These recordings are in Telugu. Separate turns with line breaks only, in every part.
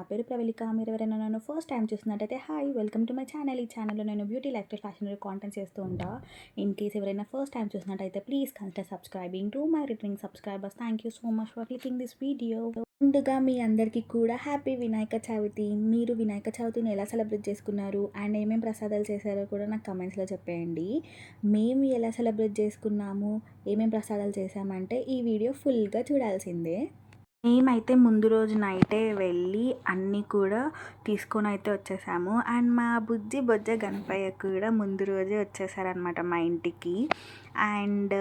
నా పేరు ప్రవళిక. మీరు ఎవరైనా నన్ను ఫస్ట్ టైం చూస్తున్నట్టయితే hi welcome to my channel ఈ ఛానల్లో నేను beauty lifestyle fashion content చేస్తూ ఉంటా. ఇన్ కేస్ ఎవరైనా ఫస్ట్ టైం చూసినట్టయితే please consider subscribing to my returning subscribers thank you so much for clicking this video ముందుగా మీ అందరికీ కూడా హ్యాపీ వినాయక చవితి. మీరు వినాయక చవితిని ఎలా సెలబ్రేట్ చేసుకున్నారు? అండ్ ఏమేమి ప్రసాదాలు చేశారో కూడా నాకు కమెంట్స్లో చెప్పేయండి. మేము ఎలా సెలబ్రేట్ చేసుకున్నాము? ఏమేమి ప్రసాదాలు చేశామంటే ఈ వీడియో ఫుల్గా చూడాల్సిందే. మేమైతే ముందు రోజు నైటే వెళ్ళి అన్నీ కూడా తీసుకొని అయితే వచ్చేసాము. అండ్ మా బుజ్జి బొజ్జ గణపయ్య కూడా ముందు రోజే వచ్చేసారనమాట మా ఇంటికి. అండ్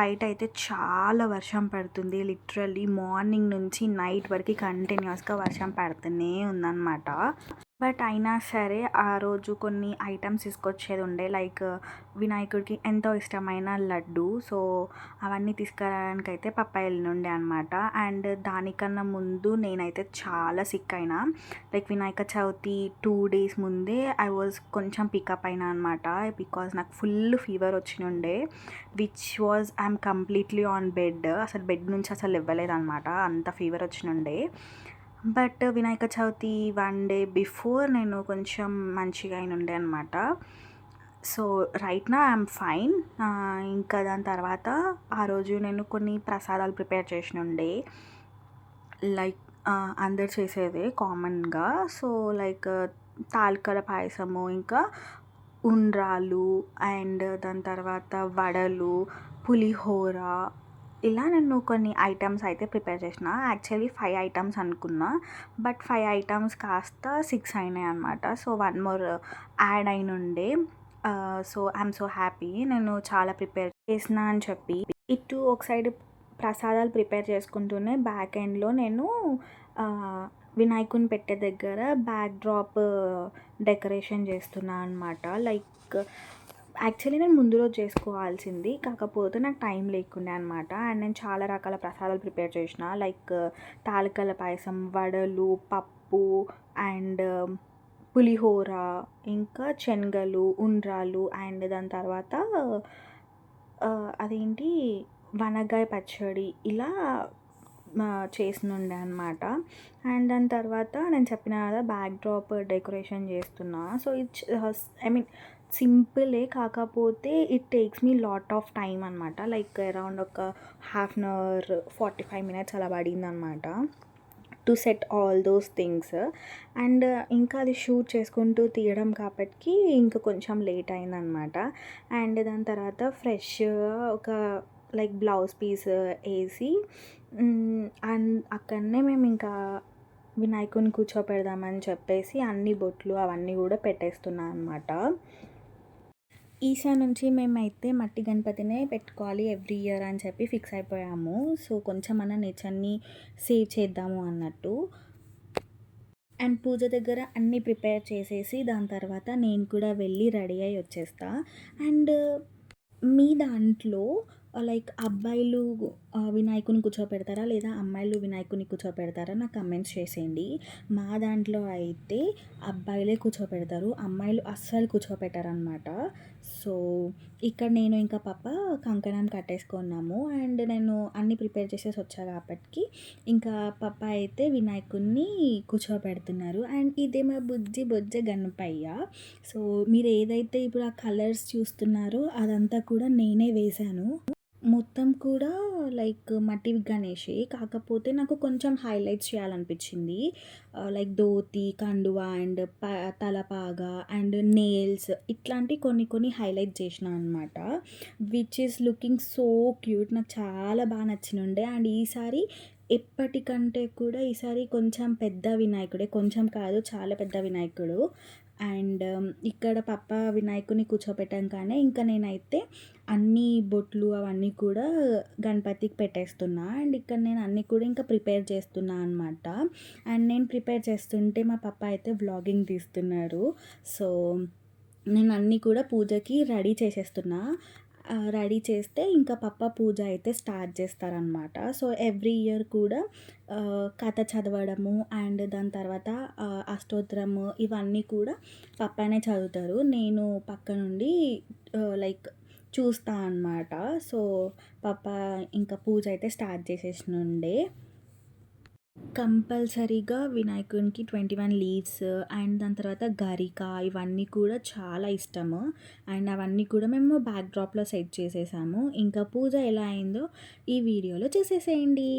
బయట అయితే చాలా వర్షం పడుతుంది. లిటరల్లీ మార్నింగ్ నుంచి నైట్ వరకు కంటిన్యూస్గా వర్షం పడుతూనే ఉందన్నమాట. బట్ అయినా సరే ఆ రోజు కొన్ని ఐటమ్స్ తీసుకొచ్చేది ఉండే. లైక్ వినాయకుడికి ఎంతో ఇష్టమైన లడ్డు. సో అవన్నీ తీసుకురావడానికి అయితే పప్ప ఉండే అనమాట అండ్ దానికన్నా ముందు నేనైతే చాలా సిక్ అయినా. Like Vinayaka Chavithi two days ముందే ఐ వాజ్ కొంచెం పికప్ అయినా అనమాట బికాజ్ నాకు full fever వచ్చినుండే which was I'm completely on bed. అసలు బెడ్ నుంచి అసలు ఇవ్వలేదు అనమాట అంత fever వచ్చినుండే but Vinayaka Chavithi one day before నేను కొంచెం మంచిగా అయిన ఉండే అనమాట సో రైట్ నా ఐఎమ్ ఫైన్. ఇంకా దాని తర్వాత ఆ రోజు నేను కొన్ని ప్రసాదాలు ప్రిపేర్ చేసిన ఉండే. లైక్ అందరు చేసేదే కామన్గా. సో లైక్ తాలికల పాయసము ఇంకా ఉండ్రాలు అండ్ దాని తర్వాత వడలు పులిహోర ఇలా నేను కొన్ని ఐటమ్స్ అయితే ప్రిపేర్ చేసిన. యాక్చువల్లీ ఫైవ్ ఐటమ్స్ అనుకున్నా. బట్ ఫైవ్ ఐటమ్స్ కాస్త సిక్స్ అయినాయి అనమాట సో వన్ మోర్ యాడ్ అయిన ఉండే. సో ఐఎమ్ సో హ్యాపీ నేను చాలా ప్రిపేర్ చేసిన అని చెప్పి. ఇటు ఒక సైడ్ ప్రసాదాలు ప్రిపేర్ చేసుకుంటూనే బ్యాక్ ఎండ్లో నేను uh, వినాయకుని పెట్టే దగ్గర బ్యాక్ డ్రాప్ డెకరేషన్ చేస్తున్నా అనమాట లైక్ యాక్చువల్లీ నేను ముందు రోజు చేసుకోవాల్సింది. కాకపోతే నాకు టైం లేకుండే అనమాట అండ్ నేను చాలా రకాల ప్రసాదాలు ప్రిపేర్ చేసిన. లైక్ uh, తాలికల పాయసం వడలు పప్పు అండ్ um, పులిహోర ఇంకా శనగలు ఉండ్రాలు అండ్ దాని తర్వాత uh, అదేంటి వనగాయ పచ్చడి ఇలా uh, చేసినుండే అనమాట అండ్ దాని తర్వాత నేను చెప్పిన కదా బ్యాక్ డ్రాప్ డెకరేషన్ చేస్తున్నా సో ఇట్స్ ఐ మీన్ సింపులే కాకపోతే it takes me lot of time అనమాట లైక్ అరౌండ్ ఒక half an hour forty five minutes అలా పడింది అనమాట to set all those things and ఇంకా అది షూట్ చేసుకుంటూ తీయడం కాబట్టి ఇంకా కొంచెం లేట్ అయిందనమాట అండ్ దాని తర్వాత ఫ్రెష్ ఒక లైక్ బ్లౌజ్ పీస్ వేసి అండ్ అక్కడనే మేము ఇంకా వినాయకుని కూర్చోపెడదామని చెప్పేసి అన్ని బొట్లు అవన్నీ కూడా పెట్టేస్తున్నాను అనమాట ఈసా నుంచి మేమైతే మట్టి గణపతినే పెట్టుకోవాలి ఎవ్రీ ఇయర్ అని చెప్పి ఫిక్స్ అయిపోయాము. సో కొంచెం అన్న నేచర్ని సేవ్ చేద్దాము అన్నట్టు. అండ్ పూజ దగ్గర అన్నీ ప్రిపేర్ చేసేసి దాని తర్వాత నేను కూడా వెళ్ళి రెడీ అయ్యి వచ్చేస్తా. అండ్ మీ దాంట్లో లైక్ అబ్బాయిలు వినాయకుని కూర్చోపెడతారా లేదా అమ్మాయిలు వినాయకుని కూర్చోపెడతారా? నాకు కమెంట్స్ చేసేయండి. మా దాంట్లో అయితే అబ్బాయిలే కూర్చోపెడతారు. అమ్మాయిలు అస్సలు కూర్చోపెట్టారనమాట సో ఇక్కడ నేను ఇంకా పాప కంకణం కట్టేసుకున్నాము. అండ్ నేను అన్నీ ప్రిపేర్ చేసేసి వచ్చా కాబట్టి ఇంకా పప్ప అయితే వినాయకుడిని కూర్చోపెడుతున్నారు. అండ్ ఇదే మా బుజ్జి బొజ్జ గణపయ్య. సో మీరు ఏదైతే ఇప్పుడు ఆ కలర్స్ చూస్తున్నారో అదంతా కూడా నేనే వేశాను. మొత్తం కూడా లైక్ మట్టి గణేషే. కాకపోతే నాకు కొంచెం హైలైట్స్ చేయాలనిపించింది. లైక్ ధోతి కండువా అండ్ ప తలపాగా అండ్ నేల్స్ ఇట్లాంటి కొన్ని కొన్ని హైలైట్ చేసిన అనమాట which is looking so cute. నాకు చాలా బాగా నచ్చినుండే. అండ్ ఈసారి ఎప్పటికంటే కూడా ఈసారి కొంచెం పెద్ద వినాయకుడే. కొంచెం కాదు చాలా పెద్ద వినాయకుడు. అండ్ ఇక్కడ పప్ప వినాయకుని కూర్చోపెట్టాకనే ఇంకా నేనైతే అన్ని బొట్లు అవన్నీ కూడా గణపతికి పెట్టేస్తున్నా. అండ్ ఇక్కడ నేను అన్నీ కూడా ఇంకా ప్రిపేర్ చేస్తున్నా అనమాట అండ్ నేను ప్రిపేర్ చేస్తుంటే మా పప్ప అయితే వ్లాగింగ్ తీస్తున్నారు సో నేను అన్నీ కూడా పూజకి రెడీ చేసేస్తున్నా. రెడీ చేస్తే ఇంకా పప్ప పూజ అయితే స్టార్ట్ చేస్తారనమాట సో ఎవ్రీ ఇయర్ కూడా కథ చదవడము అండ్ దాని తర్వాత అష్టోత్తరము ఇవన్నీ కూడా పప్పనే చదువుతారు. నేను పక్క నుండి లైక్ చూస్తా అనమాట సో పప్ప ఇంకా పూజ అయితే స్టార్ట్ చేసేసి నుండే కంపల్సరీగా వినాయకునికి 21 లీవ్స్ అండ్ దాని తర్వాత గరిక ఇవన్నీ కూడా చాలా ఇష్టము. అండ్ అవన్నీ కూడా మేము బ్యాక్ డ్రాప్‌లో సెట్ చేసేసాము. ఇంకా పూజ ఎలా అయిందో ఈ వీడియోలో చూసేసేయండి.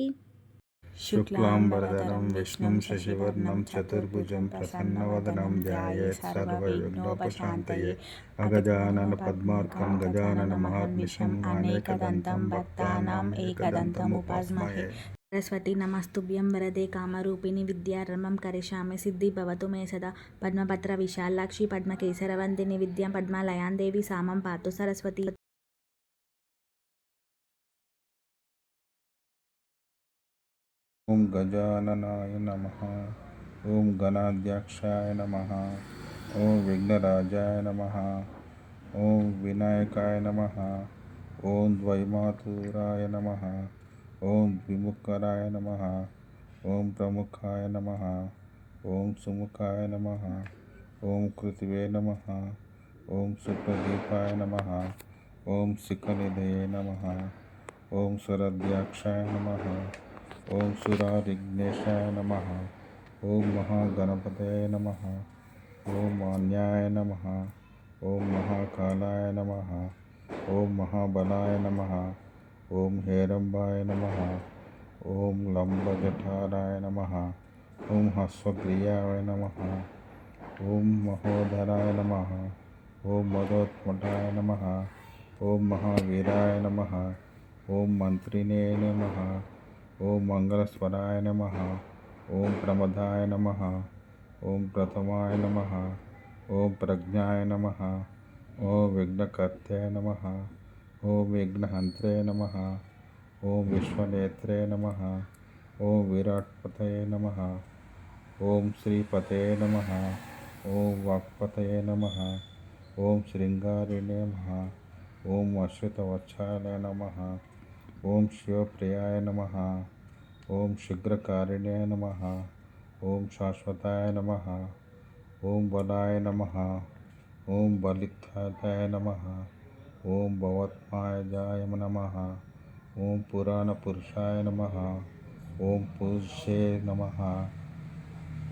శుక్లాంబరధరం విష్ణుం శశివర్ణం చతుర్భుజం ప్రసన్నవదనం ధ్యాయేత్ సర్వవిఘ్నోపశాంతయే అగజానన పద్మార్కం గజానన అనేకదంతం భక్తానాం ఏకదంతముపాస్మహే
సరస్వతి నమస్తుభ్యం వరదే కామరూపిణి విద్యారంభం కరిష్యామి సిద్ధి భవతు మే సదా. పద్మపత్ర విశాలాక్షి పద్మకేసరవందిని విద్యాం పద్మాలయాందేవి సామం పాతు సరస్వతి.
ఓం గజాననాయ నమ. ఓం గణాధ్యక్షాయ నమ. ఓం విఘ్నరాజాయ నమ. ఓం వినాయకాయ నమ. ఓం ద్వైమాతూరాయ నమ. ఓం ద్విముఖరాయ నమ ఓం ప్రముఖాయ నమ ఓం సుముఖాయ నమ ఓం కృతివే నమ ఓం సుప్రదీపాయ నమ ఓం శిఖనిధయే నమ ఓం సురధ్యాక్షాయ నమ ఓం సురారిఘ్నేశాయ నమ ఓం మహాగణపతయ నమ ఓం మాన్యాయ నమ ఓం మహాకాలాయ నమ ఓం మహాబలాయ నమ ఓం హేరంబాయ నమ ఓం లంబజఠారాయ నమ ఓం హస్వగ్రీయాయ నమ ఓం మహోదరాయ నమ ఓం మదోత్మటాయ నమ ఓం మహావీరాయ నమ ఓం మంత్రినే నమ ఓం మంగళస్వరాయ నమ ఓం ప్రమదాయ నమ ఓం ప్రథమాయ నమ ఓం ప్రజ్ఞాయ నమ ఓం విఘ్నకర్తే నమ ఓం విఘ్నహంత్రే నమ ఓం విశ్వనేత్రే నమ ఓం విరాట్పతయే నమ ఓం శ్రీపతే నమ ఓం వాక్పతయే నమ ఓం శృంగారిణే నమ ఓం అశ్రితవత్సాయ నమ ఓం శివప్రియాయ నమ ఓం శీఘ్రకారిణే నమ ఓం శాశ్వతాయ నమ ఓం బలాయ నమ ఓం బలిత్తాయ నమ ఓం భవత్మాయజాయ నమ ఓం పురాణపురుషాయ నమ ఓం పూజ్యే నమ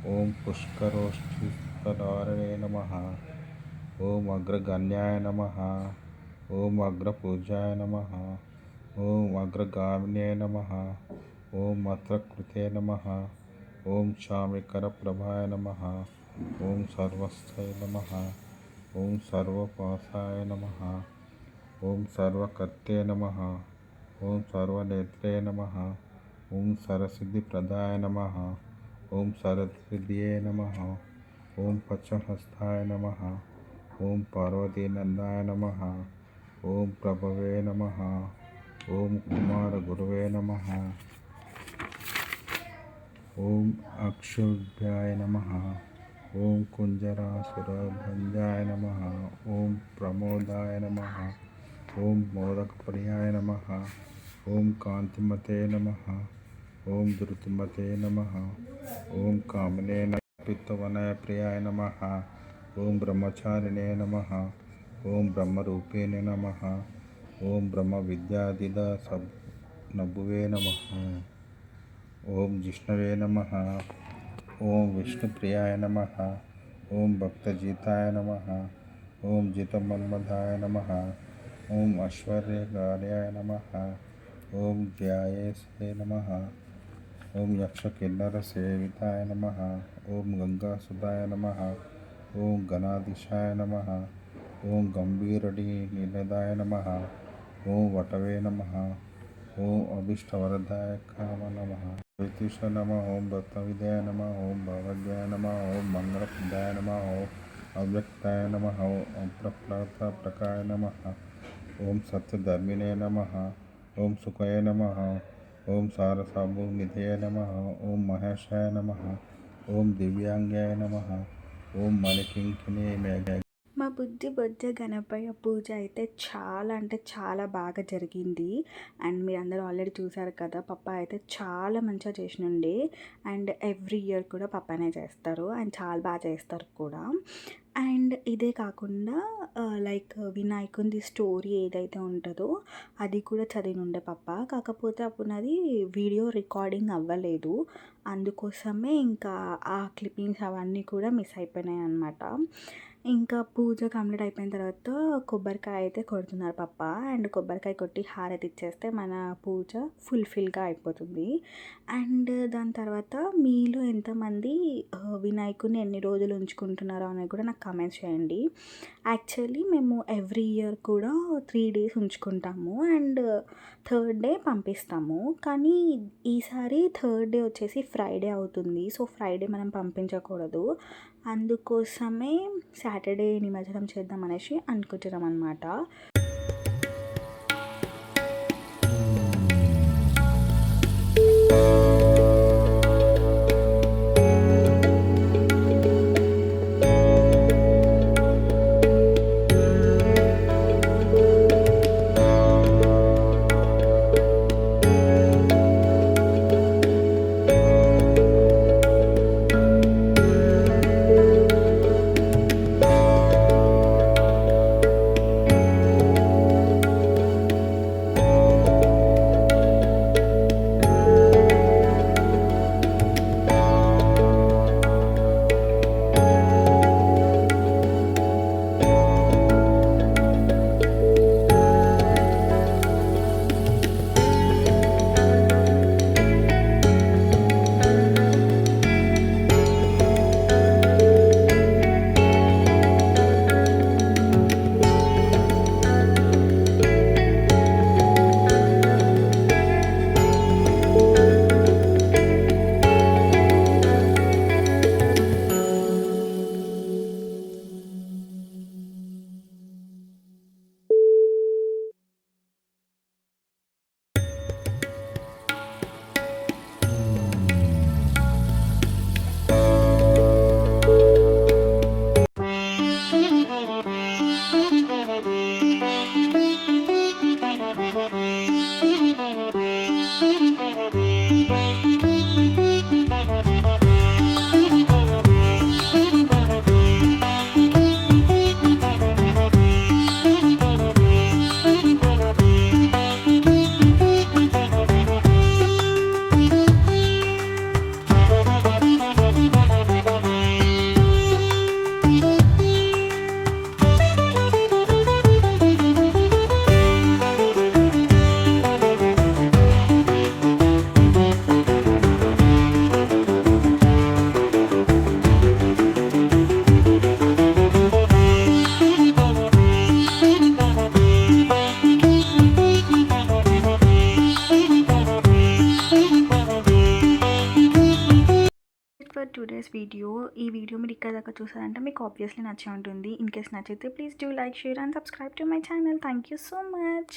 ఓం పుష్కరోష్ఠిస్తదారణే నమ ఓం అగ్రగణ్యాయ నమ ఓం అగ్రపూజాయ నమ ఓం అగ్రగామినే నమ ఓం అత్రకృతే నమ ఓం శామికరప్రభాయ నమ ఓం సర్వస్థయ నమ ఓం సర్వపాసాయ నమ ఓం సర్వకర్తే నమ ఓం సర్వనేత్రే నమ ఓం సరసిద్ధిప్రదాయ నమ ఓం సరసిద్ధియే నమ ఓం పచ్చహస్తాయ నమ ఓం పార్వతీనందాయ నమ ఓం ప్రభవే నమ ఓం కుమారగురువే నమ ఓం అక్షుభ్యాయ నమ ఓం కుంజరాసురభంజాయ నమ ఓం ప్రమోదాయ నమ ఓం మోదకప్రియాయ నమ ఓం కాంతిమతే నమ ఓం ధృతిమతే నమ ఓం కామనే పిత్తవనయ ప్రియాయ నమ ఓం బ్రహ్మచారిణే నమ ఓం బ్రహ్మరూపిణే నమ ఓం బ్రహ్మ విద్యాదిద సబ్ నభువే నమ ఓం జిష్ణవే నమ ఓం విష్ణుప్రియాయ నమ ఓం భక్తజితాయ నమ ఓం జితమన్మధాయ నమ ఓం ఐశ్వర్యకార్యాయ నమ ఓం ధ్యాయేసే నమ ఓం యక్షకిన్నరసేవితాయ నమ ఓం గంగాసుదాయ నమ ఓం గణాధీశాయ నమ ఓం గంభీరడి నిలదాయ నమ ఓం వటవే నమ ఓం అభిష్టవరదాయ కామ నమ వితుష నమ ఓం భక్తవిదయ నమ ఓం భవద్యాయ నమ ఓం మంగళప్రదాయ నమ ఓం అవ్యక్తాయ నమ ఓం ప్రప్లత ప్రకాయ నమ ఓం సత్యధర్మినే నమ ఓం సుఖయ నమ ఓం సారసాభూనిధయ నమ ఓం మహేశాయ నమ ఓం దివ్యాంగాయ నమ ఓం మణికింకినే మేఘ
మా బుద్ధి బొజ్జ గణపయ్య పూజ అయితే చాలా అంటే చాలా బాగా జరిగింది. అండ్ మీరు అందరూ ఆల్రెడీ చూసారు కదా పప్ప అయితే చాలా మంచిగా చేసినండి. అండ్ ఎవ్రీ ఇయర్ కూడా పప్పనే చేస్తారు. అండ్ చాలా బాగా చేస్తారు కూడా. అండ్ ఇదే కాకుండా లైక్ వినాయకునిది స్టోరీ ఏదైతే ఉంటుందో అది కూడా చదివినుండే పప్ప కాకపోతే అప్పుడు నాది వీడియో రికార్డింగ్ అవ్వలేదు. అందుకోసమే ఇంకా ఆ క్లిప్పింగ్స్ అవన్నీ కూడా మిస్ అయిపోయినాయి అనమాట ఇంకా పూజ కంప్లీట్ అయిపోయిన తర్వాత కొబ్బరికాయ అయితే కొడుతున్నారు పప్ప. అండ్ కొబ్బరికాయ కొట్టి హారతి ఇచ్చేస్తే మన పూజ ఫుల్ఫిల్గా అయిపోతుంది. అండ్ దాని తర్వాత మీలో ఎంతమంది వినాయకుడిని ఎన్ని రోజులు ఉంచుకుంటున్నారో అనేది కూడా నాకు కామెంట్స్ చేయండి. యాక్చువల్లీ మేము ఎవ్రీ ఇయర్ కూడా త్రీ డేస్ ఉంచుకుంటాము. అండ్ థర్డ్ డే పంపిస్తాము. కానీ ఈసారి థర్డ్ డే వచ్చేసి ఫ్రైడే అవుతుంది. సో ఫ్రైడే మనం పంపించకూడదు. అందుకోసమే సాటర్డే నిమజ్జనం చేద్దాం అనేసి అనుకుంటున్నాం అనమాట ఫర్ డ్రెస్ వీడియో ఈ వీడియో మీరు ఇక్కడ దాకా చూసారంటే మీకు ఆబ్వియస్లీ నచ్చే ఉంటుంది. ఇన్ కేస్ నచ్చితే please do like share and subscribe to my channel thank you so much